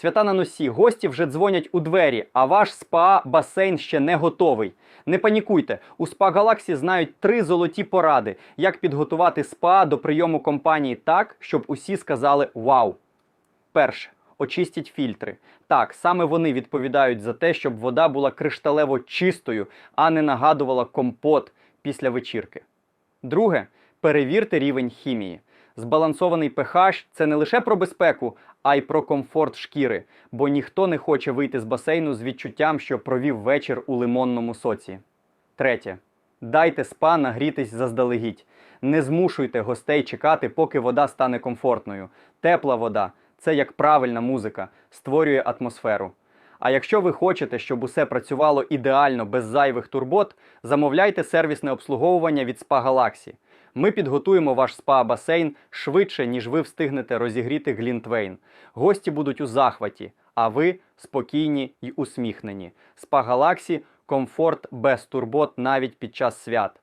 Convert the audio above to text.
Свята на носі, гості вже дзвонять у двері, а ваш спа басейн ще не готовий. Не панікуйте, у спа Галаксі знають три золоті поради, як підготувати спа до прийому компанії так, щоб усі сказали Вау! Перше. Очистіть фільтри. Так, саме вони відповідають за те, щоб вода була кришталево чистою, а не нагадувала компот після вечірки. Друге, перевірте рівень хімії. Збалансований pH – це не лише про безпеку, а й про комфорт шкіри, бо ніхто не хоче вийти з басейну з відчуттям, що провів вечір у лимонному соці. Третє. Дайте спа нагрітись заздалегідь. Не змушуйте гостей чекати, поки вода стане комфортною. Тепла вода це як правильна музика, створює атмосферу. А якщо ви хочете, щоб усе працювало ідеально без зайвих турбот, замовляйте сервісне обслуговування від Spa Galaxy. Ми підготуємо ваш спа-басейн швидше, ніж ви встигнете розігріти Глінтвейн. Гості будуть у захваті, а ви спокійні й усміхнені. Спа Галаксі – комфорт без турбот навіть під час свят.